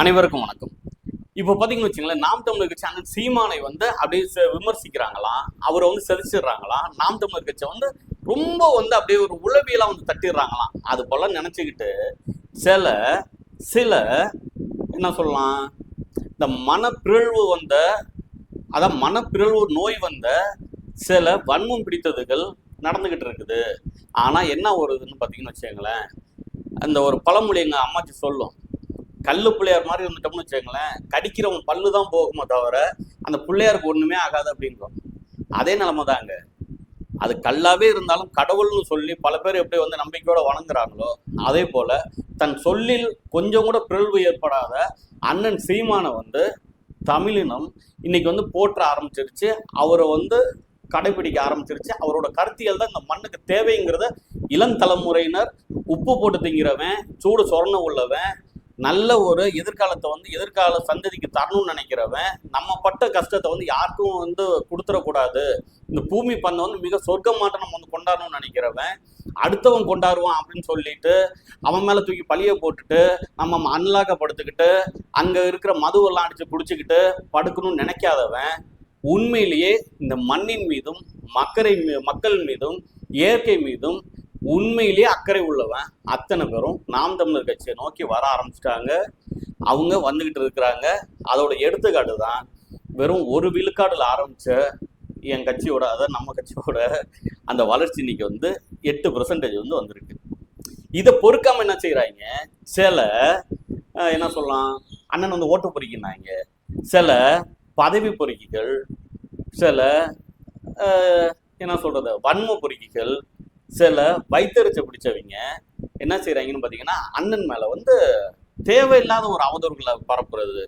அனைவருக்கும் வணக்கம். இப்போ பார்த்தீங்கன்னு வச்சுங்களேன் நாம் தமிழர் கட்சி அண்ணன் சீமானை வந்து அப்படியே விமர்சிக்கிறாங்களாம் அவரை வந்து செதிச்சிடுறாங்களாம் நாம் தமிழர் கட்சியை வந்து ரொம்ப வந்து அப்படியே ஒரு உளவியலாக வந்து தட்டிடுறாங்களாம் அது போல நினச்சிக்கிட்டு சில சில என்ன சொல்லலாம் இந்த மனப்பிறழ்வு வந்த அதான் மனப்பிறழ்வு நோய் வந்த சில வன்மம் பிடித்ததுகள் நடந்துகிட்டு இருக்குது. ஆனால் என்ன வருதுன்னு பார்த்தீங்கன்னு வச்சுக்கோங்களேன் அந்த ஒரு பழமொழி எங்கள் அம்மாச்சி சொல்லும். கல்லு பிள்ளையார் மாதிரி இருந்துட்டோம்னு வச்சுக்கோங்களேன் கடிக்கிறவன் பல்லு தான் போகுமே தவிர அந்த பிள்ளையாருக்கு ஒன்றுமே ஆகாது அப்படின்றோம். அதே நிலமை தாங்க அது கல்லாவே இருந்தாலும் கடவுள்னு சொல்லி பல பேர் எப்படி வந்து நம்பிக்கையோட வணங்குறாங்களோ அதே போல தன் சொல்லில் கொஞ்சம் கூட பிறழ்வு ஏற்படாத அண்ணன் சீமானை வந்து தமிழினம் இன்னைக்கு வந்து போற்ற ஆரம்பிச்சிருச்சு. அவரை வந்து கடைபிடிக்க ஆரம்பிச்சிருச்சு. அவரோட கருத்தியல் தான் இந்த மண்ணுக்கு தேவைங்கிறத இளம் தலைமுறையினர் உப்பு போட்டு திங்கிறவன் சூடு சொரண உள்ளவன் நல்ல ஒரு எதிர்காலத்தை வந்து எதிர்கால சந்ததிக்கு தரணும்னு நினைக்கிறவன் நம்ம பட்ட கஷ்டத்தை வந்து யாருக்கும் வந்து கொடுத்துடக்கூடாது இந்த பூமி பந்தை வந்து மிக சொர்க்கமாட்ட நம்ம வந்து கொண்டாடணும்னு நினைக்கிறவன் அடுத்தவன் கொண்டாடுவான் அப்படின்னு சொல்லிட்டு அவன் மேலே தூக்கி பழிய போட்டுட்டு நம்ம அன்லாக்கப்படுத்திக்கிட்டு அங்கே இருக்கிற மதுவெல்லாம் அடித்து பிடிச்சிக்கிட்டு படுக்கணும்னு நினைக்காதவன் உண்மையிலேயே இந்த மண்ணின் மீதும் மக்கரை மக்கள் மீதும் இயற்கை மீதும் உண்மையிலேயே அக்கறை உள்ளவன் அத்தனை பேரும் நாம் தமிழர் கட்சியை நோக்கி வர ஆரம்பிச்சிட்டாங்க. அவங்க வந்துகிட்டு இருக்கிறாங்க. அதோட எடுத்துக்காட்டு தான் வெறும் ஒரு விழுக்காடில் ஆரம்பித்த என் கட்சியோட அதாவது நம்ம கட்சியோட அந்த வளர்ச்சி இன்னைக்கு வந்து எட்டு பர்சன்டேஜ் வந்து வந்திருக்கு. இதை பொறுக்காமல் என்ன செய்கிறாங்க சில என்ன சொல்லலாம்? அண்ணன் வந்து ஓட்டு பொறிக்கினாங்க. சில பதவி பொறுக்கிகள் சில என்ன சொல்கிறது வன்ம பொறுக்கிகள் சில வைத்தறிச்சை பிடிச்சவங்க என்ன செய்யறாங்கன்னு பார்த்தீங்கன்னா அண்ணன் மேல வந்து தேவையில்லாத ஒரு அவதூறுகளை பரப்புறது.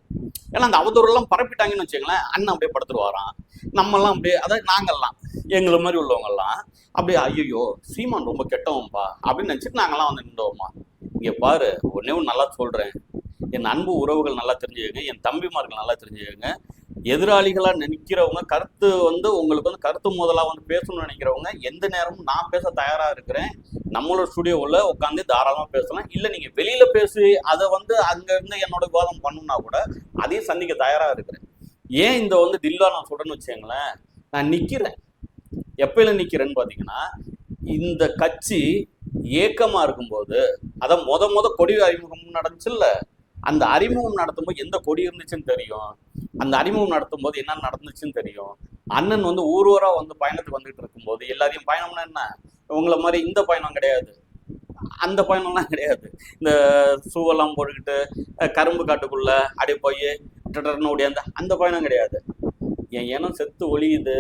ஏன்னா அந்த அவதூறுலாம் பரப்பிட்டாங்கன்னு வச்சுங்களேன் அண்ணன் அப்படியே படுத்துருவாராம். நம்மெல்லாம் அப்படியே அதாவது நாங்கள்லாம் எங்களை மாதிரி உள்ளவங்கெல்லாம் அப்படியே ஐயோ சீமான் ரொம்ப கெட்டவன்பா அப்படின்னு நினச்சிட்டு நாங்கள்லாம் வந்து நின்றோமா இங்கே பாரு ஒன்னே ஒன்று நல்லா சொல்கிறேன் என் அன்பு உறவுகள் நல்லா தெரிஞ்சுக்கங்க என் தம்பிமார்கள் நல்லா தெரிஞ்சுக்கங்க. எதிராளிகளாக நினைக்கிறவங்க கருத்து வந்து உங்களுக்கு வந்து கருத்து முதலாக வந்து பேசணும்னு நினைக்கிறவங்க எந்த நேரமும் நான் பேச தயாராக இருக்கிறேன். நம்மளோட ஸ்டுடியோவில் உட்காந்து தாராளமாக பேசலாம். இல்லை நீங்கள் வெளியில் பேசி அதை வந்து அங்கேருந்து என்னோட விவாதம் பண்ணணும்னா கூட அதையும் சந்திக்க தயாராக இருக்கிறேன். ஏன் இந்த வந்து தில்லா நான் சொல்கிறேன்னு வச்சுங்களேன் நான் நிற்கிறேன் எப்பயில நிற்கிறேன்னு பார்த்தீங்கன்னா இந்த கட்சி ஏக்கமாக இருக்கும்போது அதை மொத மொத கொடி அறிமுகம் நடந்துச்சுல்ல அந்த அறிமுகம் நடத்தும்போது எந்த கொடி இருந்துச்சுன்னு தெரியும். அந்த அறிமுகம் நடத்தும் போது என்ன நடந்துச்சுன்னு தெரியும். அண்ணன் வந்து ஊர் ஊரா வந்து பயணத்துக்கு வந்துட்டு இருக்கும்போது எல்லாரையும் பயணம்னா என்ன? உங்களை மாதிரி இந்த பயணம் கிடையாது. அந்த பயணம்லாம் கிடையாது. இந்த சூவெல்லாம் போட்டுக்கிட்டு கரும்பு காட்டுக்குள்ள அப்படியே போய் டடர்னு ஓடியாந்து அந்த பயணம் கிடையாது. என் இனம் செத்து ஒழியுது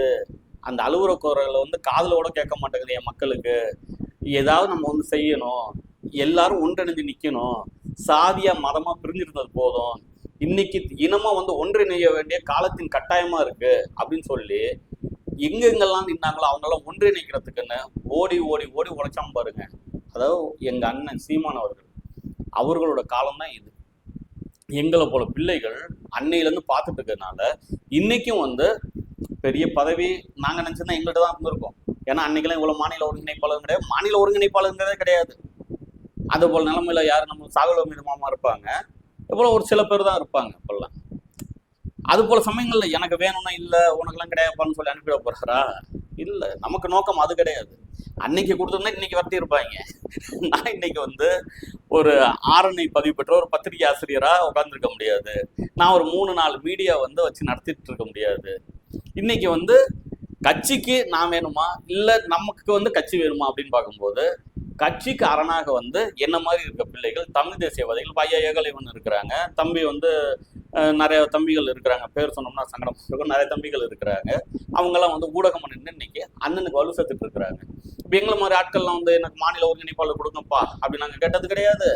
அந்த அலுவல குரலை வந்து காதுல கூட கேட்க மாட்டேங்குது என் மக்களுக்கு. ஏதாவது நம்ம வந்து செய்யணும். எல்லாரும் ஒன்றிணைஞ்சு நிற்கணும் சாதியா மதமா பிரிஞ்சிருந்தது போதும். இன்னைக்கு இனமா வந்து ஒன்றிணைய வேண்டிய காலத்தின் கட்டாயமா இருக்கு அப்படின்னு சொல்லி எங்கெங்கெல்லாம் நின்னாங்களோ அவங்கெல்லாம் ஒன்றிணைக்கிறதுக்குன்னு ஓடி ஓடி ஓடி உழைச்சாம பாருங்க. அதாவது எங்க அண்ணன் சீமான் அவர்கள் அவர்களோட காலம் தான் இது. எங்களை போல பிள்ளைகள் அன்னையிலேருந்து பார்த்துட்டு இருக்கிறதுனால இன்னைக்கும் வந்து பெரிய பதவி நாங்கள் நினைச்சதா எங்கள்கிட்ட தான் இருந்திருக்கோம். ஏன்னா அன்னைக்கெல்லாம் இவ்வளோ மாநில ஒருங்கிணைப்பாளர் கிடையாது. மாநில ஒருங்கிணைப்பாளருங்கிறதே கிடையாது. அது போல் நிலமையில யார் நம்ம சாகுல மீது மாமா இருப்பாங்க இவ்வளவு ஒரு சில பேர் தான் இருப்பாங்க இப்பெல்லாம் அது போல் சமயங்கள்ல எனக்கு வேணும்னா இல்லை உனக்கெல்லாம் கிடையாதுப்பான்னு சொல்லி அனுப்பிட போகிறா இல்லை நமக்கு நோக்கம் அது கிடையாது. அன்னைக்கு கொடுத்துருந்தா இன்னைக்கு வரட்டி இருப்பாங்க நான் இன்னைக்கு வந்து ஒரு ஆரணை பதிவு பெற்ற ஒரு பத்திரிகை ஆசிரியராக உட்காந்துருக்க முடியாது. நான் ஒரு மூணு நாலு மீடியா வந்து வச்சு நடத்திட்டு இருக்க முடியாது. இன்னைக்கு வந்து கட்சிக்கு நான் வேணுமா? இல்லை நமக்கு வந்து கட்சி வேணுமா அப்படின்னு பார்க்கும்போது கட்சிக்கு அரணாக வந்து என்ன மாதிரி இருக்க பிள்ளைகள் தமிழ் தேசியவாதிகள் பையா ஏகலைவன் இருக்கிறாங்க. தம்பி வந்து நிறைய தம்பிகள் இருக்கிறாங்க. பேர் சொன்னோம்னா சங்கடம். இருக்கும் நிறைய தம்பிகள் இருக்கிறாங்க. அவங்கெல்லாம் வந்து ஊடகம் நின்று இன்னைக்கு அண்ணனுக்கு வலு சேர்த்துட்டு இருக்கிறாங்க. இப்போ எங்களை மாதிரி ஆட்கள்லாம் வந்து எனக்கு மாநில ஒருங்கிணைப்பாளர் கொடுங்கப்பா. அப்படி நாங்கள் கேட்டது கிடையாது.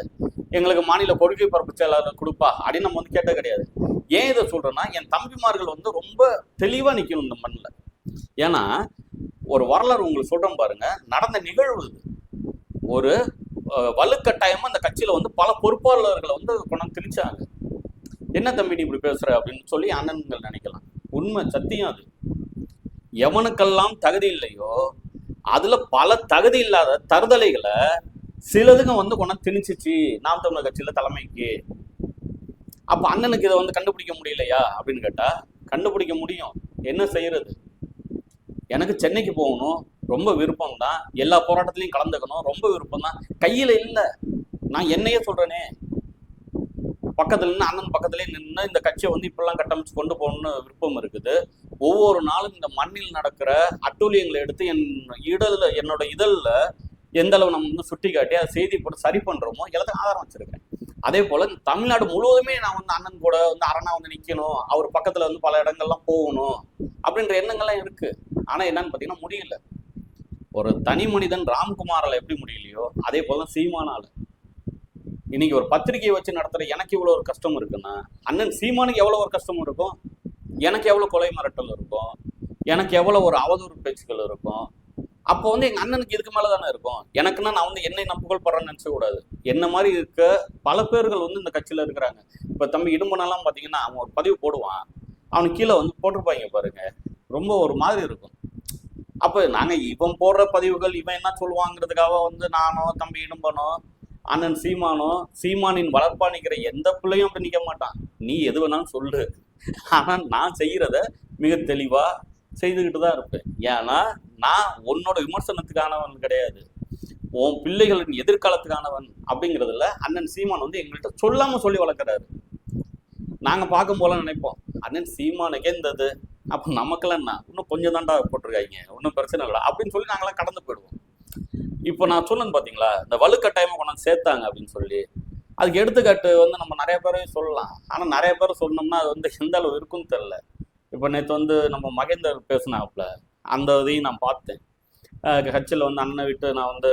எங்களுக்கு மாநில கொள்கை பரப்பு செயலாளர் கொடுப்பா அப்படின்னு நம்ம வந்து கேட்டது கிடையாது. ஏன் இதை சொல்கிறேன்னா என் தம்பிமார்கள் வந்து ரொம்ப தெளிவாக நிற்கணும் இந்த மண்ணில். ஏன்னா ஒரு வரலாறு உங்களுக்கு சொல்கிறோம் பாருங்க. நடந்த நிகழ்வு இது. ஒரு அஹ், வலுக்கட்டாயமா இந்த கட்சியில வந்து பல பொறுப்பாளர்களை வந்து கொண்டாந்து திணிச்சாங்க. என்ன தம்பி நீ இப்படி பேசுற? அப்படின்னு சொல்லி அண்ணன்கள் நினைக்கலாம். உண்மை சத்தியம் அது. எவனுக்கெல்லாம் தகுதி இல்லையோ அதுல பல தகுதி இல்லாத தருதலைகளை சிலதுங்க வந்து கொண்டாந்து திணிச்சிச்சு. நாம் தமிழர் கட்சியில தலைமைக்கு. அப்ப அண்ணனுக்கு இதை வந்து கண்டுபிடிக்க முடியலையா? அப்படின்னு கேட்டா கண்டுபிடிக்க முடியும். என்ன செய்யறது? எனக்கு சென்னைக்கு போகணும். ரொம்ப விருப்பம் தான் எல்லா போராட்டத்திலையும் கலந்துக்கணும். ரொம்ப விருப்பம் தான் கையில இல்ல. நான் என்னையே சொல்றேனே. பக்கத்துல நின்று அண்ணன் பக்கத்துலயே நின்று இந்த கட்சியை வந்து இப்படிலாம் கட்டமைச்சு கொண்டு போகணும்னு விருப்பம் இருக்குது. ஒவ்வொரு நாளும் இந்த மண்ணில் நடக்கிற அட்டூழியங்களை எடுத்து என் இடல என்னோட இதழில் எந்த அளவு நம்ம வந்து சுட்டி காட்டி அதை செய்தி போட்டு சரி பண்றோமோ எல்லாத்தையும் ஆதாரம் வச்சிருக்கேன். அதே போல தமிழ்நாடு முழுவதுமே நான் வந்து அண்ணன் கூட வந்து அரணா வந்து நிக்கணும். அவர் பக்கத்துல வந்து பல இடங்கள்லாம் போகணும். அப்படின்ற எண்ணங்கள்லாம் இருக்கு. ஆனா என்னன்னு பாத்தீங்கன்னா முடியல. ஒரு தனி மனிதன் ராம்குமாரால எப்படி முடியலையோ அதே போல தான் சீமானால இன்னைக்கு ஒரு பத்திரிகையை வச்சு நடத்துகிற எனக்கு இவ்வளோ ஒரு கஷ்டம் இருக்குன்னா அண்ணன் சீமானுக்கு எவ்வளோ ஒரு கஷ்டம் இருக்கும்? எனக்கு எவ்வளோ கொலை மிரட்டல் இருக்கும்? எனக்கு எவ்வளோ ஒரு அவதூறு பேச்சுக்கள் இருக்கும்? அப்போ வந்து எங்கள் அண்ணனுக்கு இதுக்கு மேலே தானே இருக்கும்? எனக்குன்னா நான் வந்து என்னை நான் புகழ்படுறேன்னு நினச்சக்கூடாது என்ன மாதிரி இருக்க பல பேர்கள் வந்து இந்த கட்சியில் இருக்கிறாங்க. இப்போ தம்பி இடும்பனெல்லாம் பார்த்தீங்கன்னா அவன் ஒரு பதிவு போடுவான். அவனுக்கு கீழே வந்து போட்டிருப்பாங்க பாருங்க. ரொம்ப ஒரு மாதிரி இருக்கும். அப்ப நாங்க இவன் போடுற பதிவுகள் இவன் என்ன சொல்லுவாங்கிறதுக்காக வந்து நானோ தம்பி இடும்பனோ அண்ணன் சீமானோ சீமானின் வளர்ப்பா நிக்கிற எந்த பிள்ளையும் அப்படி நிக்க மாட்டான். நீ எது வேணாலும் சொல்லு. ஆனா நான் செய்யறத மிக தெளிவா செய்துக்கிட்டு தான் இருப்பேன். ஏன்னா நான் உன்னோட விமர்சனத்துக்கானவன் கிடையாது. உன் பிள்ளைகளின் எதிர்காலத்துக்கானவன் அப்படிங்கிறதுல அண்ணன் சீமான் வந்து எங்கள்கிட்ட சொல்லாம சொல்லி வளர்க்குறாரு. நாங்க பார்க்கும் போல நினைப்போம். அண்ணன் சீமானுக்கே இந்த அப்போ நமக்கெல்லாம் என்ன? இன்னும் கொஞ்சம் தாண்டா போட்டிருக்காங்க ஒன்றும் பிரச்சனை இல்லை அப்படின்னு சொல்லி நாங்களாம் கடந்து போயிடுவோம். இப்போ நான் சொன்னேன் பார்த்தீங்களா இந்த வலுக்கட்டாயமாக கொண்டாந்து சேர்த்தாங்க அப்படின்னு சொல்லி. அதுக்கு எடுத்துக்காட்டு வந்து நம்ம நிறைய பேரையும் சொல்லலாம். ஆனால் நிறைய பேர் சொன்னோம்னா அது வந்து எந்த அளவு இருக்குன்னு தெரில இப்போ நேற்று வந்து நம்ம மகேந்தர் பேசினாப்புல அந்த இதையும் நான் பார்த்தேன். கட்சியில் வந்து அண்ணனை விட்டு நான் வந்து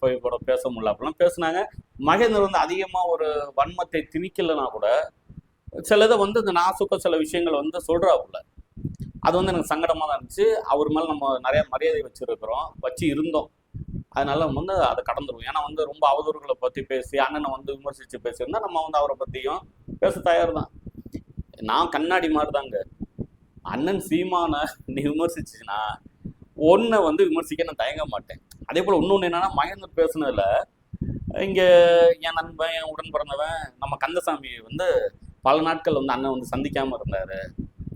போய் கூட பேச முடியல. அப்படிலாம் பேசுனாங்க. மகேந்தர் வந்து அதிகமாக ஒரு வன்மத்தை திணிக்கலைன்னா கூட சிலதை வந்து இந்த நாசுக்க சில விஷயங்கள் வந்து சொல்கிறாப்புல அது வந்து எனக்கு சங்கடமாக தான் இருந்துச்சு. அவர் மேலே நம்ம நிறைய மரியாதை வச்சுருக்கிறோம். வச்சு இருந்தோம். அதனால வந்து அதை கடந்துருவோம். ஏன்னா வந்து ரொம்ப அவதூறுகளை பற்றி பேசி அண்ணனை வந்து விமர்சித்து பேசியிருந்தா நம்ம வந்து அவரை பற்றியும் பேச தயார் தான் நான் கண்ணாடி மாதிரி தாங்க அண்ணன் சீமான நீ விமர்சிச்சுன்னா ஒன்றை வந்து விமர்சிக்க நான் தயங்க மாட்டேன். அதே போல் இன்னொன்று என்னன்னா மகேந்தர் பேசுனதில் இங்கே என் நண்பன் என் உடன் பிறந்தவன் நம்ம கந்தசாமி வந்து பல நாட்கள் வந்து அண்ணன் வந்து சந்திக்காமல் இருந்தார்.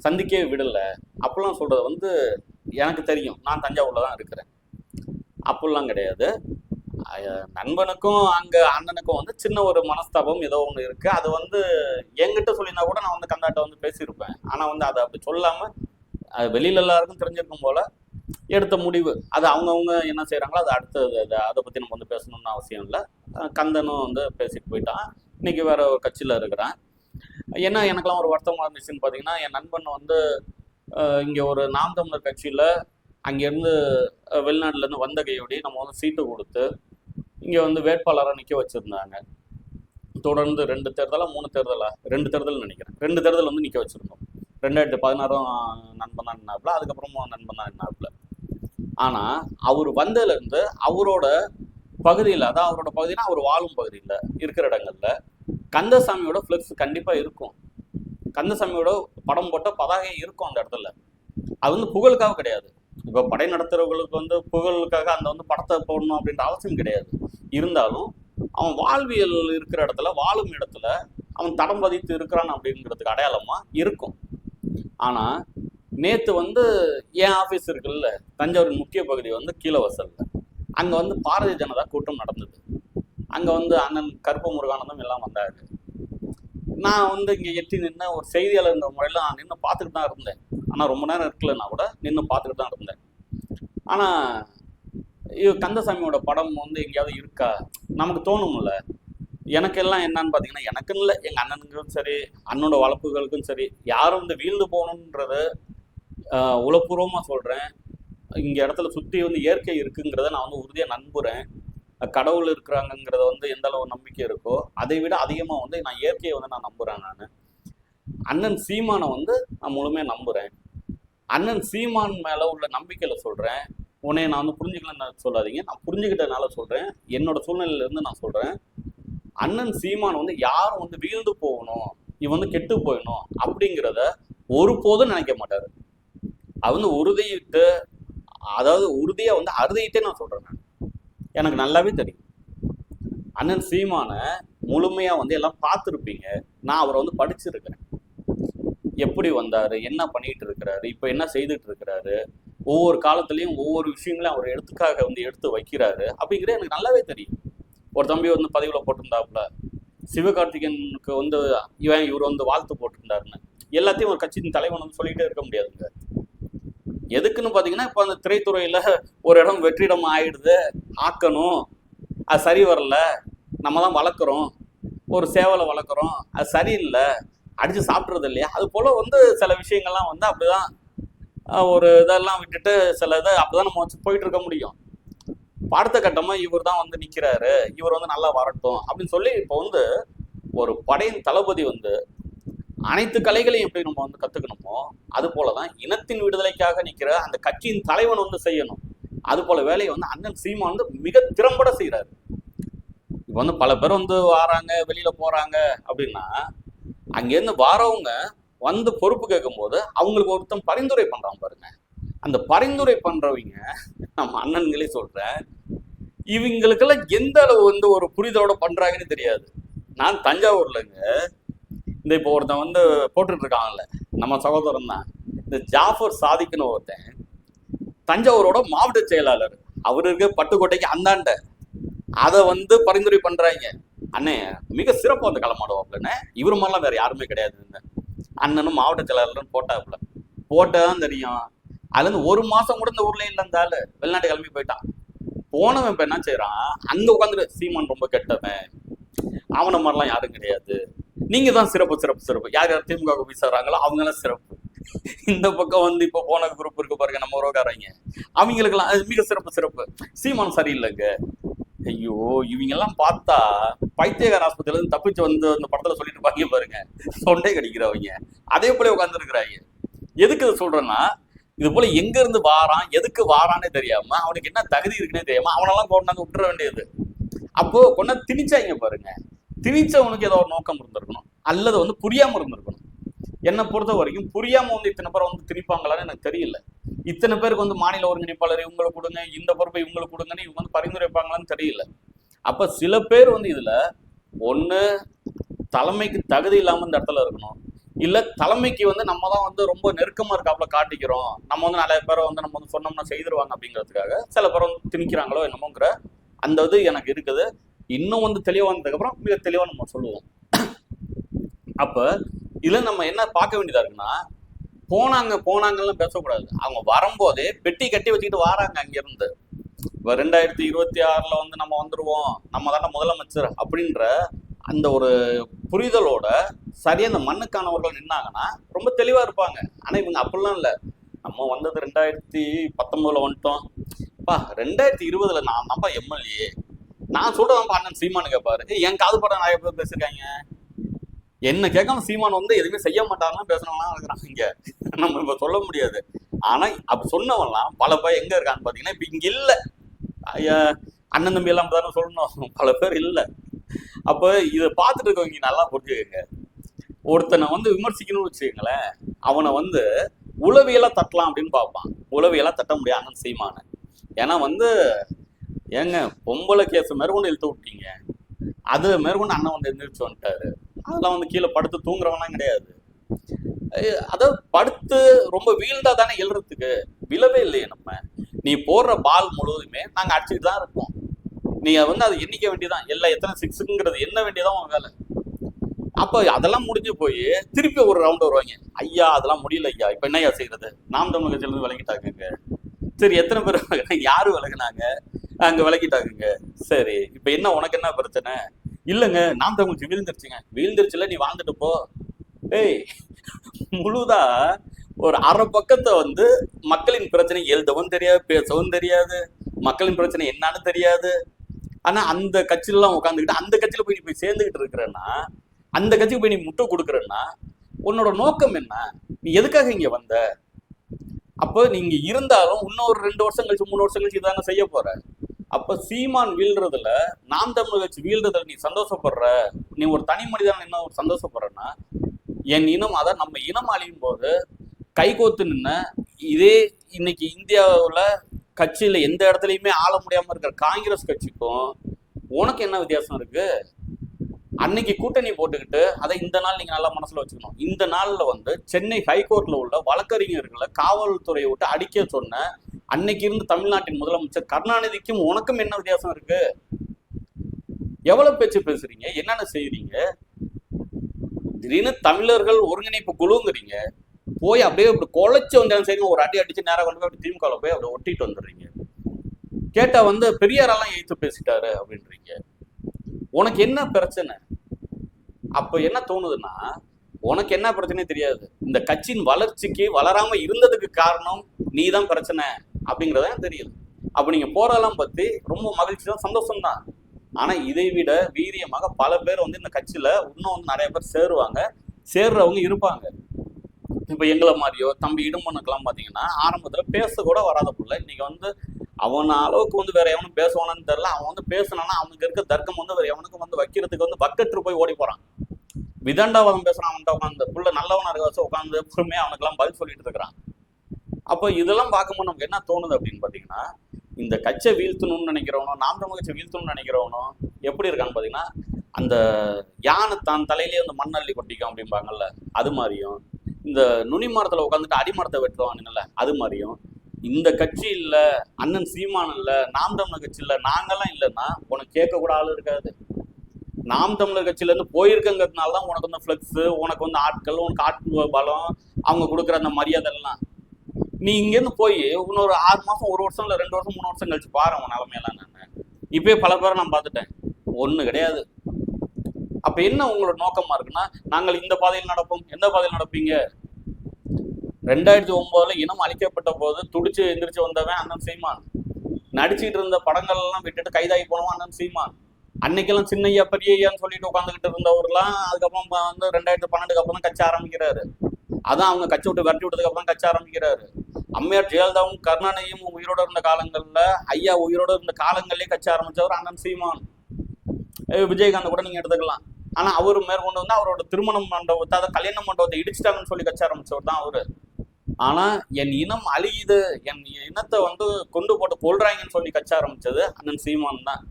சந்திக்கவே விடலை. அப்போல்லாம் சொல்கிறது வந்து எனக்கு தெரியும். நான் தஞ்சாவூரில் தான் இருக்கிறேன். அப்படிலாம் கிடையாது. நண்பனுக்கும் அங்கே அண்ணனுக்கும் வந்து சின்ன ஒரு மனஸ்தாபம் ஏதோ ஒன்று இருக்குது அது வந்து என்கிட்ட சொல்லியிருந்தா கூட நான் வந்து கந்தாட்ட வந்து பேசியிருப்பேன். ஆனால் வந்து அதை அப்படி சொல்லாமல் அது வெளியில எல்லாருக்கும் தெரிஞ்சிருக்கும் போல எடுத்த முடிவு. அது அவங்கவுங்க என்ன செய்கிறாங்களோ அது அடுத்தது அதை பற்றி நம்ம வந்து பேசணும்னு அவசியம் இல்லை. கந்தனும் வந்து பேசிட்டு போயிட்டான். இன்னைக்கு வேற ஒரு கட்சியில் இருக்கிறான். என்ன எனக்கெல்லாம் ஒரு வருத்தமாக இருந்துச்சுன்னு பார்த்தீங்கன்னா என் நண்பன் வந்து இங்கே ஒரு நாம் தமிழர் கட்சியில் அங்கேருந்து வெளிநாட்டிலேருந்து வந்த கையோடி நம்ம வந்து சீட்டு கொடுத்து இங்கே வந்து வேட்பாளராக நிற்க வச்சுருந்தாங்க. தொடர்ந்து ரெண்டு தேர்தலாக மூணு தேர்தலா ரெண்டு தேர்தல் நினைக்கிறேன். ரெண்டு தேர்தல் வந்து நிற்க வச்சுருந்தோம். ரெண்டாயிரத்தி பதினாறும் நண்பன் தான் நின்னாப்புல அதுக்கப்புறமும் நண்பன் தான் நின்னாப்புல. ஆனால் அவர் வந்ததுலேருந்து அவரோட பகுதியில் அதான் அவரோட பகுதினா அவர் வாழும் பகுதியில் இருக்கிற இடங்களில் கந்தசாமியோட ஃப்ளெக்ஸ் கண்டிப்பாக இருக்கும். கந்தசாமியோட படம் போட்ட பதாகை இருக்கும் அந்த இடத்துல. அது வந்து புகழுக்காக கிடையாது. இப்போ படை நடத்துகிறவங்களுக்கு வந்து புகழுக்காக அந்த வந்து படத்தை போடணும் அப்படின்ற அவசியம் கிடையாது. இருந்தாலும் அவன் வாழ்வியல் இருக்கிற இடத்துல வாழும் இடத்துல அவன் தடம் பதித்து இருக்கிறான் அப்படிங்கிறதுக்கு அடையாளமாக இருக்கும். ஆனால் நேற்று வந்து என் ஆஃபீஸ் இருக்குல்ல தஞ்சாவூரின் முக்கிய பகுதி வந்து கீழவசல்ல. அங்கே வந்து பாரதிய ஜனதா கூட்டம் நடந்தது. அங்கே வந்து அண்ணன் கருப்பு முருகானந்தம் எல்லாம் வந்தார். நான் வந்து இங்கே எட்டி நின்று ஒரு செய்தியாளர் முறையில் நான் நின்று பார்த்துக்கிட்டு தான் இருந்தேன். ஆனால் ரொம்ப நேரம் இருக்கலன்னா கூட நின்று பார்த்துக்கிட்டு தான் இருந்தேன். ஆனால் இது கந்தசாமியோட படம் வந்து எங்கேயாவது இருக்கா? நமக்கு தோணும்ல. எனக்கெல்லாம் என்னன்னு பார்த்தீங்கன்னா எனக்குன்னு இல்லை. எங்கள் அண்ணனுக்கும் சரி அண்ணனோட வளர்ப்புகளுக்கும் சரி யாரும் வந்து வீழ்ந்து போகணுன்றத உளப்பூர்வமாக சொல்கிறேன் இங்கே இடத்துல சுற்றி வந்து இயற்கை இருக்குங்கிறத நான் வந்து உறுதியாக நம்புகிறேன் கடவுள் இருக்கிறாங்கிறத வந்து எந்த அளவு நம்பிக்கை இருக்கோ அதை விட அதிகமாக வந்து நான் இயற்கையை வந்து நான் நம்புகிறேன் நான். அண்ணன் சீமானை வந்து நான் முழுமையாக நம்புகிறேன் அண்ணன் சீமான் மேலே உள்ள நம்பிக்கையில் சொல்கிறேன் உன்னை நான் வந்து புரிஞ்சுக்கலன்னு சொல்லாதீங்க. நான் புரிஞ்சுக்கிட்டதுனால சொல்கிறேன் என்னோட சூழ்நிலையிலேருந்து நான் சொல்கிறேன் அண்ணன் சீமான் வந்து யாரும் வந்து வீழ்ந்து போகணும் இவன் வந்து கெட்டு போயிடணும் அப்படிங்கிறத ஒருபோதும் நினைக்க மாட்டார். அவர் வந்து உறுதியிட்டு அதாவது உறுதியாக வந்து அறுதியிட்டே நான் சொல்கிறேன் நான். எனக்கு நல்லாவே தெரியும். அண்ணன் சீமானை முழுமையாக வந்து எல்லாம் பார்த்துருப்பீங்க. நான் அவரை வந்து படிச்சிருக்கிறேன். எப்படி வந்தார்? என்ன பண்ணிகிட்டு இருக்கிறாரு? இப்போ என்ன செய்துட்டு இருக்கிறாரு? ஒவ்வொரு காலத்துலேயும் ஒவ்வொரு விஷயங்களையும் அவர் எடுத்துக்காக வந்து எடுத்து வைக்கிறாரு? அப்படிங்கிறது எனக்கு நல்லாவே தெரியும். ஒரு தம்பி வந்து பதிவில் போட்டிருந்தாப்புல சிவகார்த்திகேயனுக்கு வந்து இவன் இவர் வந்து வாழ்த்து போட்டிருந்தாருன்னு. எல்லாத்தையும் ஒரு கட்சியின் தலைவன் வந்து சொல்லிகிட்டே இருக்க முடியாதுங்க. எதுக்குன்னு பார்த்தீங்கன்னா இப்போ அந்த திரைத்துறையில் ஒரு இடம் வெற்றிடம் ஆயிடுது. ஆக்கணும். அது சரி வரல. நம்ம தான் வளர்க்குறோம். ஒரு சேவலை வளர்க்குறோம். அது சரியில்லை அடித்து சாப்பிட்றது இல்லையா? அது போல் வந்து சில விஷயங்கள்லாம் வந்து அப்படிதான் ஒரு இதெல்லாம் விட்டுட்டு சில இதை அப்படிதான் நம்ம வச்சு போயிட்டு இருக்க முடியும். இப்ப அடுத்த இவர் தான் வந்து நிற்கிறாரு இவர் வந்து நல்லா வரட்டும் அப்படின்னு சொல்லி இப்போ வந்து ஒரு படையின் தளபதி வந்து அனைத்து கலைகளையும் எப்படி நம்ம வந்து கத்துக்கணுமோ அது போலதான் இனத்தின் விடுதலைக்காக நிற்கிற அந்த கட்சியின் தலைவன் வந்து செய்யணும். அது போல வேலையை வந்து அண்ணன் சீமா வந்து மிக திறம்பட செய்யறாரு இப்போ வந்து பல பேர் வந்து வாராங்க வெளியில போறாங்க அப்படின்னா அங்கேருந்து வாரவங்க வந்து பொறுப்பு கேட்கும்போது அவங்களுக்கு ஒருத்தன் பரிந்துரை பண்றான் பாருங்க. அந்த பரிந்துரை பண்றவங்க நம்ம அண்ணன்களே சொல்றேன் இவங்களுக்கெல்லாம் எந்த அளவு வந்து ஒரு புரிதலோட பண்றாங்கன்னு தெரியாது. நான் தஞ்சாவூர்லங்க இந்த இப்போ ஒருத்தன் வந்து போட்டுட்டு இருக்காங்கல்ல நம்ம சகோதரன் தான். இந்த ஜாஃபர் சாதிக்குன்னு ஒருத்தன் தஞ்சாவூரோட மாவட்ட செயலாளர். அவர் இருக்க பட்டுக்கோட்டைக்கு அந்தாண்ட. அதை வந்து பரிந்துரை பண்றாங்க. அண்ணே மிக சிறப்பாக வந்து களமாடுவாப்லண்ணே இவர் மாதிரிலாம் வேற யாருமே கிடையாது. அண்ணனும் மாவட்ட செயலாளர்னு போட்டாப்புல. போட்டதான் தெரியும். அதுலேருந்து ஒரு மாசம் கூட இந்த ஊர்ல இல்லை இந்த வெளிநாட்டு கிளம்பி போயிட்டான். போனவன் இப்போ என்ன செய்யறான் அங்க உட்காந்துட்டு சீமான் ரொம்ப கெட்டவன். அவனை மாதிரிலாம் யாரும் கிடையாது. நீங்க தான் சிறப்பு சிறப்பு சிறப்பு. யார் யார் திமுக வீசுறாங்களோ அவங்க எல்லாம் சிறப்பு. இந்த பக்கம் வந்து இப்ப போன குரூப் இருக்கு பாருங்க நம்ம உறவுக்காரங்க. அவங்களுக்கெல்லாம் அது மிக சிறப்பு சிறப்பு. சீமான் சரியில்லைங்க ஐயோ இவங்க எல்லாம் பார்த்தா பைத்தியகார் ஆஸ்பத்திரியில இருந்து தப்பிச்சு வந்து அந்த படத்துல சொல்லிட்டு இருப்பாங்க பாருங்க. சொண்டே கடிக்கிறவங்க. அதே போல உட்காந்துருக்கிறாங்க எதுக்கு இதை சொல்றேன்னா இது போல எங்க இருந்து வாரான் எதுக்கு வாரானே தெரியாம அவனுக்கு என்ன தகுதி இருக்குன்னே தெரியாம அவனெல்லாம் கொண்டாந்து விட்டுற வேண்டியது. அப்போ கொண்டாந்து திணிச்சாங்க பாருங்க. திணிச்சவனுக்கு ஏதோ ஒரு நோக்கம் இருந்திருக்கணும். அல்லது வந்து புரியாம இருந்திருக்கணும். என்னை பொறுத்த வரைக்கும் புரியாம வந்து இத்தனை பேர் வந்து திணிப்பாங்களான்னு எனக்கு தெரியல. இத்தனை பேருக்கு வந்து மாநில ஒருங்கிணைப்பாளர் இவங்களுக்கு கொடுங்க இந்த பொறுப்பை இவங்களுக்கு கொடுங்கன்னு இவங்க வந்து பரிந்துரைப்பாங்களான்னு தெரியல. அப்ப சில பேர் வந்து இதுல ஒன்று தலைமைக்கு தகுதி இல்லாமல் இந்த இடத்துல இருக்கணும். இல்லை தலைமைக்கு வந்து நம்ம தான் வந்து ரொம்ப நெருக்கமாக இருக்காப்புல காட்டிக்கிறோம். நம்ம வந்து நிறைய பேரை வந்து நம்ம வந்து சொன்னோம்னா செய்திருவாங்க அப்படிங்கிறதுக்காக சில பேர் வந்து திணிக்கிறாங்களோ என்னமோங்கிற அந்த இது எனக்கு இருக்குது. இன்னும் வந்து தெளிவாக வந்ததுக்கப்புறம் மிக தெளிவாக நம்ம சொல்லுவோம். அப்ப இதில் நம்ம என்ன பார்க்க வேண்டியதா இருக்குன்னா போனாங்க போனாங்கன்னு பேசக்கூடாது. அவங்க வரும்போதே பெட்டி கட்டி வச்சுக்கிட்டு வாராங்க அங்கேருந்து. இப்போ ரெண்டாயிரத்தி இருபத்தி ஆறுல வந்து நம்ம வந்துடுவோம் நம்ம தானே முதலமைச்சர் அப்படின்ற அந்த ஒரு புரிதலோட சரியான அந்த மண்ணுக்கானவர்கள் நின்னாங்கன்னா ரொம்ப தெளிவாக இருப்பாங்க. ஆனால் இவங்க அப்படிலாம் இல்லை. நம்ம வந்தது ரெண்டாயிரத்தி பத்தொம்போதில் வந்துட்டோம். பா ரெண்டாயிரத்தி இருபதுல நான் தான்ப்பா எம்எல்ஏ. நான் சொல்றதான்ப்பா அண்ணன் சீமானு கேட்பாரு என் காது படம் நிறைய பேர் பேசிருக்காங்க. என்ன கேட்காம சீமான் வந்து எதுவுமே செய்ய மாட்டாங்கலாம் பேசுறவங்களாம் இருக்கிறாங்க இங்க. நம்ம இப்ப சொல்ல முடியாது. ஆனா அப்ப சொன்னவன்லாம் பல பேர் எங்க இருக்கான்னு பாத்தீங்கன்னா இப்ப இங்க இல்ல. ஐயா, அண்ணன் தம்பி எல்லாம் தானே சொல்லணும். பல பேர் இல்ல. அப்ப இதை பார்த்துட்டு இருக்கவங்க நல்லா புரிஞ்சுக்கங்க. ஒருத்தனை வந்து விமர்சிக்கணும்னு வச்சுக்கோங்களேன். அவனை வந்து உளவியலா தட்டலாம் அப்படின்னு பார்ப்பான். உளவியலா தட்ட முடியாது அண்ணன் சீமான. ஏன்னா வந்து ஏங்க பொம்பளை கேஸ் மேற்கொண்டு இழுத்து விட்டீங்க. அது மேற்கொண்டு அண்ணன் வந்து எந்திரிச்சு வந்துட்டாரு. அதெல்லாம் வந்து கீழே படுத்து தூங்குறவனா கிடையாது. அதாவது படுத்து ரொம்ப வீழ்ந்தா தானே எழுறதுக்கு? விழவே இல்லையே நம்ம. நீ போடுற பால் முழுவதுமே நாங்கள் அடிச்சுட்டு தான் இருப்போம் நீ வந்து அது எண்ணிக்க வேண்டியதான் எல்லாம் எத்தனை சிக்ஸுங்கிறது என்ன வேண்டியதான் உன் வேலை. அப்போ அதெல்லாம் முடிஞ்சு போய் திருப்பி ஒரு ரவுண்ட் வருவாங்க. ஐயா அதெல்லாம் முடியல ஐயா. இப்போ என்னய்யா செய்யறது நாம் தமிழ் கட்சியிலேருந்து இருந்து சரி எத்தனை பேர் யார் விலகினாங்க? அங்க விளக்கிட்டாங்க சரி இப்ப என்ன உனக்கு என்ன பிரச்சனை? இல்லைங்க நாம் தமிழ் கட்சி வீழ்ந்துருச்சுங்க. வீழ்ந்துருச்சுல நீ வாழ்ந்துட்டு போ. ஏய் முழுதா ஒரு அரை பக்கத்தை வந்து மக்களின் பிரச்சனை எழுதவும் தெரியாது பேசவும் தெரியாது. மக்களின் பிரச்சனை என்னன்னு தெரியாது. ஆனா அந்த கட்சியில எல்லாம் உட்காந்துக்கிட்டு அந்த கட்சியில போய் நீ போய் சேர்ந்துகிட்டு இருக்கிறன்னா அந்த கட்சிக்கு போய் நீ முட்டை கொடுக்குறன்னா உன்னோட நோக்கம் என்ன? நீ எதுக்காக இங்க வந்த? அப்போ நீங்க இருந்தாலும் இன்னொரு ரெண்டு வருஷம் கழிச்சு மூணு வருஷம் கழிச்சு இதான செய்ய போற. அப்ப சீமான் வீழ்றதுல நாம் தமிழ் கட்சி வீழ்றதுல நீ சந்தோஷப்படுற நீ ஒரு தனி மனிதன் என்ன ஒரு சந்தோஷப்படுறன்னா என் இனம் அதான் நம்ம இனம் அழியும் போது கைகோத்து நின்ன இதே இன்னைக்கு இந்தியாவில் கட்சியில் எந்த இடத்துலையுமே ஆள முடியாமல் இருக்கிற காங்கிரஸ் கட்சிக்கும் உனக்கு என்ன வித்தியாசம் இருக்கு? அன்னைக்கு கூட்டணி போட்டுக்கிட்டு அதை இந்த நாள் நீங்கள் நல்லா மனசில் வச்சுக்கணும். இந்த நாளில் வந்து சென்னை ஹைகோர்ட்டில் உள்ள வழக்கறிஞர்களை காவல்துறையை விட்டு அடிக்க சொன்ன அன்னைக்கு இருந்து தமிழ்நாட்டின் முதலமைச்சர் கருணாநிதிக்கும் உனக்கும் என்ன வித்தியாசம் இருக்கு? எவ்வளவு பேச்சு பேசுறீங்க? என்னென்ன செய்யறீங்க திடீர்னு தமிழர்கள் ஒருங்கிணைப்பு குழுங்கிறீங்க. போய் அப்படியே இப்படி குலைச்சு வந்தாலும் சரி ஒரு அடி அடிச்சு நேராக கொண்டு போய் அப்படி திமுக போய் அப்படி ஒட்டிட்டு வந்துடுறீங்க. கேட்டா வந்து பெரியாரெல்லாம் எழுத்து பேசிட்டாரு அப்படின்றீங்க. உனக்கு என்ன பிரச்சனை? அப்ப என்ன தோணுதுன்னா உனக்கு என்ன பிரச்சனையே தெரியாது. இந்த கட்சியின் வளர்ச்சிக்கு வளராம இருந்ததுக்கு காரணம் நீ தான் பிரச்சனை. அப்படிங்கிறத எனக்கு தெரியுது அப்போ நீங்கள் போறதெல்லாம் பற்றி ரொம்ப மகிழ்ச்சி தான் சந்தோஷம் தான் ஆனால் இதை விட வீரியமாக பல பேர் வந்து இந்த கட்சியில் இன்னும் வந்து நிறைய பேர் சேருவாங்க. சேர்றவங்க இருப்பாங்க. இப்போ எங்களை மாதிரியோ தம்பி இடுமனுக்கெல்லாம் பார்த்தீங்கன்னா ஆரம்பத்தில் பேச கூட வராத புள்ள. இன்னைக்கு வந்து அவன அளவுக்கு வந்து வேற எவனும் பேசுவானு தெரில அவன் வந்து பேசினானா அவனுக்கு இருக்க தர்க்கம் வந்து வேற எவனுக்கும் வந்து வைக்கிறதுக்கு வந்து பக்கெட்டு போய் ஓடி போகிறான் விதண்டாவாதம் பேசுகிறான் அவன்கிட்ட உட்காந்து புள்ள நல்லவனா இருக்க வச்சு உட்காந்து பொறுமையா அவனுக்கெல்லாம் பதில் சொல்லிட்டு இருக்கிறான். அப்போ இதெல்லாம் பார்க்கும்போது நமக்கு என்ன தோணுது அப்படின்னு பார்த்தீங்கன்னா இந்த கட்சியை வீழ்த்தணும்னு நினைக்கிறவனோ நாம் தமிழ் கட்சை வீழ்த்தணும்னு நினைக்கிறவனோ எப்படி இருக்கான்னு பார்த்தீங்கன்னா அந்த யானை தான் தலையிலேயே வந்து மண்ணள்ளி கொட்டிக்கும் அப்படிம்பாங்கல்ல அது மாதிரியும். இந்த நுனி மரத்தில் உட்காந்துட்டு அடிமரத்தை வெட்டுவானுங்கல்ல அது மாதிரியும். இந்த கட்சி இல்லை அண்ணன் சீமான் இல்லை நாம் தமிழர் கட்சி இல்லை நாங்கெல்லாம் இல்லைன்னா உனக்கு கேட்கக்கூட ஆள் இருக்காது. நாம் தமிழர் கட்சியிலேருந்து போயிருக்கங்கிறதுனால தான் உனக்கு வந்து ஃப்ளெக்ஸு உனக்கு வந்து ஆட்கள் உனக்கு ஆட்கள் பலம் அவங்க கொடுக்குற அந்த மரியாதை எல்லாம் நீ இங்கேருந்து போய் இன்னொரு ஆறு மாதம் ஒரு வருஷம் இல்லை ரெண்டு வருஷம் மூணு வருஷம் கழிச்சு பாரு உன் நிலமையெல்லாம் நான் இப்பயே பல பேரை நான் பார்த்துட்டேன். ஒன்று கிடையாது. அப்போ என்ன உங்களோட நோக்கமாக இருக்குன்னா நாங்கள் இந்த பாதையில் நடப்போம் எந்த பாதையில் நடப்பீங்க? ரெண்டாயிரத்தி ஒம்போதுல இனம் அழிக்கப்பட்ட போது துடிச்சு எந்திரிச்சு வந்தவன் அண்ணன் சீமான். நடிச்சுக்கிட்டு இருந்த படங்கள் எல்லாம் விட்டுட்டு கைதாகி போனவன் அண்ணன் சீமான். அன்னைக்கெல்லாம் சின்னையா பெரியய்யான்னு சொல்லிட்டு உட்காந்துக்கிட்டு இருந்தவர்லாம் அதுக்கப்புறம் வந்து ரெண்டாயிரத்தி பன்னெண்டுக்கு அப்புறம் தான் கட்சி ஆரம்பிக்கிறாரு. அதான் அவங்க கட்சி விட்டு விரட்டி விட்டதுக்கு அப்புறம் கட்சி ஆரம்பிக்கிறாரு. அம்மையார் ஜெயலலிதாவும் கருணாநிதியும் உயிரோட இருந்த காலங்களில் ஐயா உயிரோட இருந்த காலங்கள்லேயே கட்சி ஆரம்பித்தவர் அண்ணன் சீமான். விஜயகாந்த் கூட நீங்கள் எடுத்துக்கலாம். ஆனால் அவர் மேற்கொண்டு வந்து அவரோட திருமணம் மண்டபத்தை அதை கல்யாண மண்டபத்தை இடிச்சிட்டாங்கன்னு சொல்லி கட்சி ஆரம்பித்தவர் தான் அவர். ஆனால் என் இனம் அழியுது என் இனத்தை வந்து கொண்டு போட்டு கொள்றாங்கன்னு சொல்லி கட்சி ஆரம்பித்தது அண்ணன் சீமான் தான்.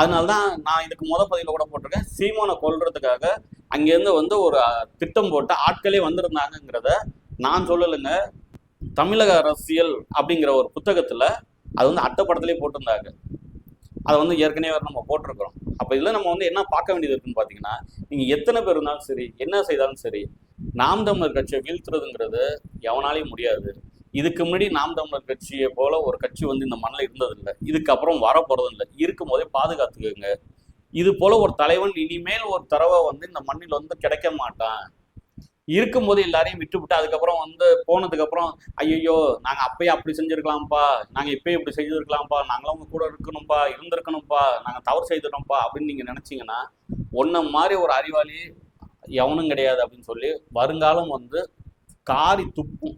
அதனாலதான் நான் இதுக்கு முத பதிவில் கூட போட்டிருக்கேன். சீமானை கொள்றதுக்காக அங்கேருந்து வந்து ஒரு திட்டம் போட்டு ஆட்களே வந்திருந்தாங்கங்கிறத நான் சொல்லலைங்க. தமிழக அரசியல் அப்படிங்கிற ஒரு புத்தகத்தில் அது வந்து அட்டைப்படத்திலே போட்டிருந்தாங்க. அதை வந்து ஏற்கனவே நம்ம போட்டிருக்கிறோம். அப்போ இதில் நம்ம வந்து என்ன பார்க்க வேண்டியது இருக்குன்னு பார்த்தீங்கன்னா நீங்கள் எத்தனை பேர் இருந்தாலும் சரி என்ன செய்தாலும் சரி நாம் தமிழர் கட்சியை வீழ்த்துறதுங்கிறது எவனாலையும் முடியாது. இதுக்கு முன்னாடி நாம் தமிழர் கட்சியை போல ஒரு கட்சி வந்து இந்த மண்ணில் இருந்ததில்லை. இதுக்கப்புறம் வர இல்லை இருக்கும் போதே பாதுகாத்துக்கோங்க. இது போல ஒரு தலைவன் இனிமேல் ஒரு தடவை வந்து இந்த மண்ணில் வந்து கிடைக்க மாட்டான். இருக்கும்போது எல்லாரையும் விட்டு அதுக்கப்புறம் வந்து போனதுக்கு அப்புறம் ஐயோ நாங்கள் அப்பயே அப்படி செஞ்சுருக்கலாம்ப்பா நாங்கள் இப்பயே இப்படி செஞ்சிருக்கலாம்ப்பா நாங்களும் உங்க கூட இருக்கணும்ப்பா இருந்திருக்கணும்ப்பா நாங்கள் தவறு செய்துட்டோம்ப்பா அப்படின்னு நீங்க நினைச்சீங்கன்னா ஒன்ன மாதிரி ஒரு அறிவாளி எவனும் கிடையாது அப்படின்னு சொல்லி வருங்காலம் வந்து காரி துப்பும்.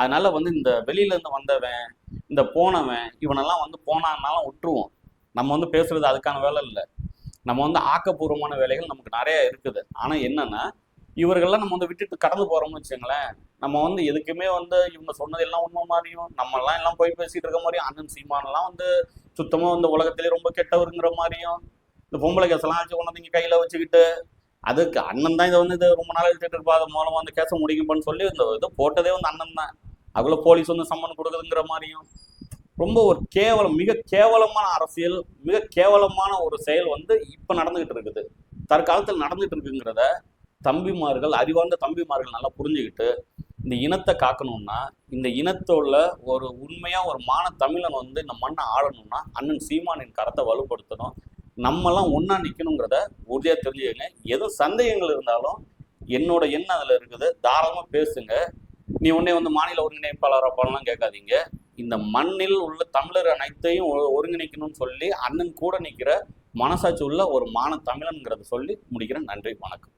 அதனால வந்து இந்த வெளியில இருந்து வந்தவன் இந்த போனவன் இவனெல்லாம் வந்து போனான்னாலும் விட்டுருவோம். நம்ம வந்து பேசுறது அதுக்கான வேலை இல்லை. நம்ம வந்து ஆக்கப்பூர்வமான வேலைகள் நமக்கு நிறைய இருக்குது. ஆனா என்னன்னா இவர்கள்லாம் நம்ம வந்து விட்டுட்டு கடந்து போறோம்னு வச்சுங்களேன் நம்ம வந்து எதுக்குமே வந்து இவங்க சொன்னது எல்லாம் உண்மை மாதிரியும் நம்ம எல்லாம் எல்லாம் போய் பேசிட்டு இருக்க மாதிரியும் அண்ணன் சீமானெல்லாம் வந்து சுத்தமா வந்து உலகத்திலே ரொம்ப கெட்டவருங்கிற மாதிரியும் இந்த பொம்பளை கேசெல்லாம் ஆச்சு கொண்டு வந்து இங்க கையில வச்சுக்கிட்டு அதுக்கு அண்ணன் தான் இதை வந்து இது ரொம்ப நாள் எடுத்துட்டு இருப்பா அது மூலமா அந்த கேச முடிக்கும்னு சொல்லி இந்த இது போட்டதே வந்து அண்ணன் தான். அதுக்குள்ள போலீஸ் வந்து சம்மன் கொடுக்குதுங்கிற மாதிரியும். ரொம்ப ஒரு கேவலம் மிக கேவலமான அரசியல் மிக கேவலமான ஒரு செயல் வந்து இப்ப நடந்துகிட்டு இருக்குது. தற்காலத்தில் நடந்துட்டு இருக்குங்கிறத தம்பிமார்கள் அறிவார்ந்த தம்பிமார்கள் நல்லா புரிஞ்சுக்கிட்டு இந்த இனத்தை காக்கணும்னா இந்த இனத்தோட ஒரு உண்மையாக ஒரு மான தமிழன் வந்து இந்த மண்ணை ஆளணும்னா அண்ணன் சீமானின் கரத்தை வலுப்படுத்தணும். நம்மலாம் ஒன்றா நிற்கணுங்கிறத உறுதியாக தெரிஞ்சுக்கங்க. எதுவும் சந்தேகங்கள் இருந்தாலும் என்னோட எண்ணம் அதில் இருக்குது. தாராளமாக பேசுங்க. நீ உடனே வந்து மாநில ஒருங்கிணைப்பாளராக அப்பெல்லாம் கேட்காதீங்க. இந்த மண்ணில் உள்ள தமிழர் அனைத்தையும் ஒருங்கிணைக்கணும்னு சொல்லி அண்ணன் கூட நிற்கிற மனசாட்சி உள்ள ஒரு மான தமிழன்கிறத சொல்லி முடிக்கிறேன். நன்றி வணக்கம்.